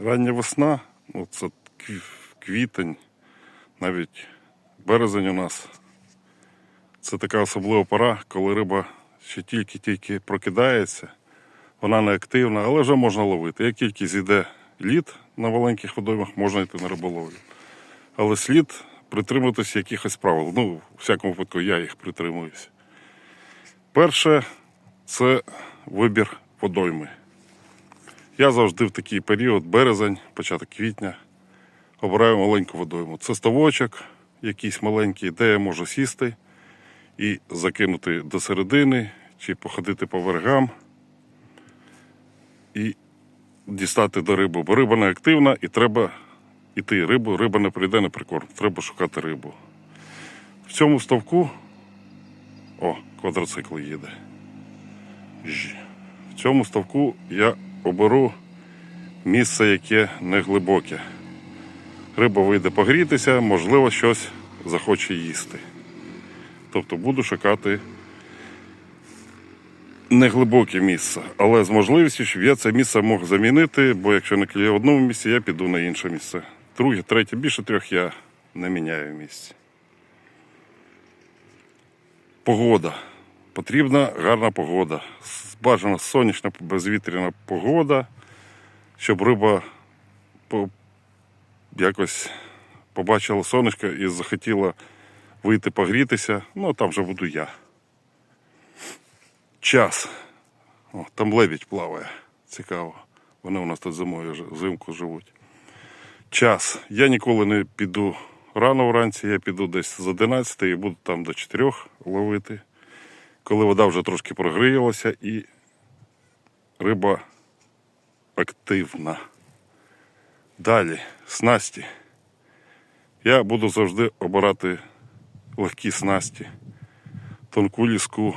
Рання весна, ну це квітень, навіть березень у нас. Це така особлива пора, коли риба ще тільки-тільки прокидається, вона не активна, але вже можна ловити. Як тільки зійде лід на маленьких водоймах, можна йти на риболовлю. Але слід притримуватися якихось правил. Ну, у всякому випадку, я їх притримуюся. Перше це вибір водойми. Я завжди в такий період, березень, початок квітня, обираю маленьку водойму. Це ставочок, якийсь маленький, де я можу сісти і закинути до середини, чи походити по вергам і дістати до риби. Бо риба не активна і треба йти рибу, риба не прийде на прикорм, треба шукати рибу. В цьому ставку, о, квадроцикл їде. В цьому ставку я оберу місце, яке не глибоке. Риба вийде погрітися, можливо, щось захоче їсти. Тобто буду шукати неглибоке місце, але з можливістю, щоб я це місце мог замінити, бо якщо не клює в одному місці, я піду на інше місце. Друге, третє, більше трьох я не міняю місць. Погода. Потрібна гарна погода. Бажана сонячна, безвітряна погода, щоб риба якось побачила сонечко і захотіла вийти погрітися. Ну, а там вже буду я. Час. О, там лебідь плаває. Цікаво. Вони у нас тут зимою взимку живуть. Час. Я ніколи не піду рано вранці, я піду десь з 11 і буду там до 4 ловити. Коли вода вже трошки прогріялася і риба активна. Далі, снасті. Я буду завжди обирати легкі снасті, тонку ліску,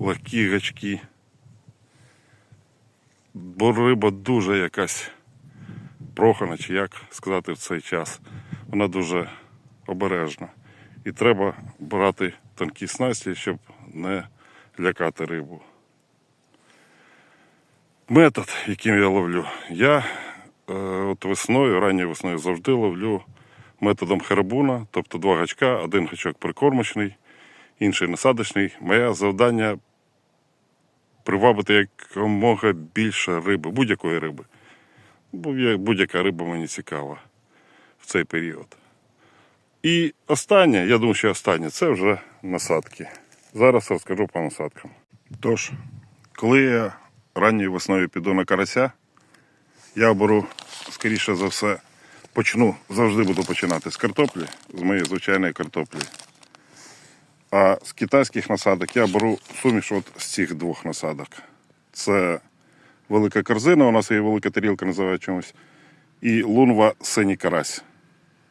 легкі гачки. Бо риба дуже якась прохана, чи як сказати в цей час. Вона дуже обережна. І треба брати тонкі снасті, щоб не лякати рибу. Метод, яким я ловлю. Я е, от весною, ранньою весною завжди ловлю методом херабуна, тобто два гачка, один гачок прикормочний, інший насадочний. Моє завдання привабити якомога більше риби, будь-якої риби. Бо будь-яка риба мені цікава в цей період. І останнє, я думаю, що останнє, це вже насадки. Зараз розкажу по насадкам. Тож, коли я ранньою весною піду на карася, я беру, скоріше за все, почну, завжди буду починати з картоплі, з моєї звичайної картоплі. А з китайських насадок я беру суміш от з цих двох насадок. Це велика корзина, у нас є велика тарілка, називають чомусь, і лунва синій карась.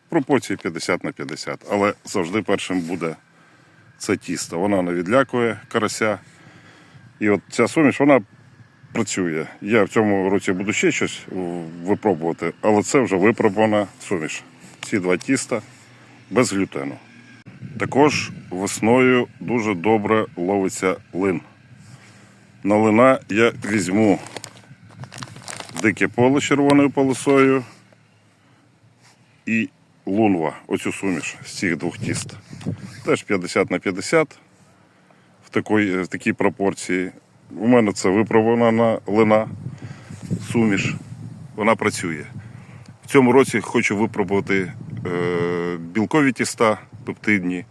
Пропорції 50 на 50, але завжди першим буде це тісто. Вона не відлякує карася. І от ця суміш, вона працює. Я в цьому році буду ще щось випробувати, але це вже випробувана суміш. Ці два тіста без глютену. Також весною дуже добре ловиться лин. На лина я візьму дике поле червоною полосою і лунва, оцю суміш з цих двох тіст. Теж 50 на 50 в такій, в такій пропорції. У мене це випробувана лина суміш. Вона працює. В цьому році хочу випробувати е, білкові тіста, пептидні,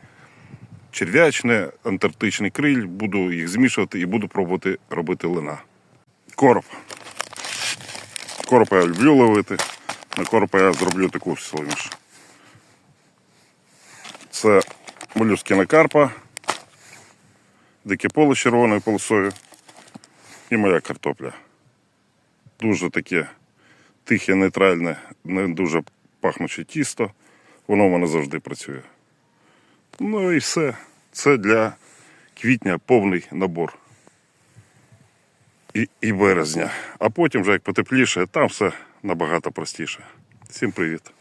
черв'ячне, антарктичний криль. Буду їх змішувати і буду пробувати робити лина. Короб. Коропа я люблю ловити. На коропа я зроблю таку суміш. Це молюскіна карпа, дике поле з червоною полосою і моя картопля. Дуже таке тихе, нейтральне, не дуже пахнуче тісто. Воно в мене завжди працює. Ну і все. Це для квітня повний набор. І, і березня. А потім, вже як потепліше, там все набагато простіше. Всім привіт!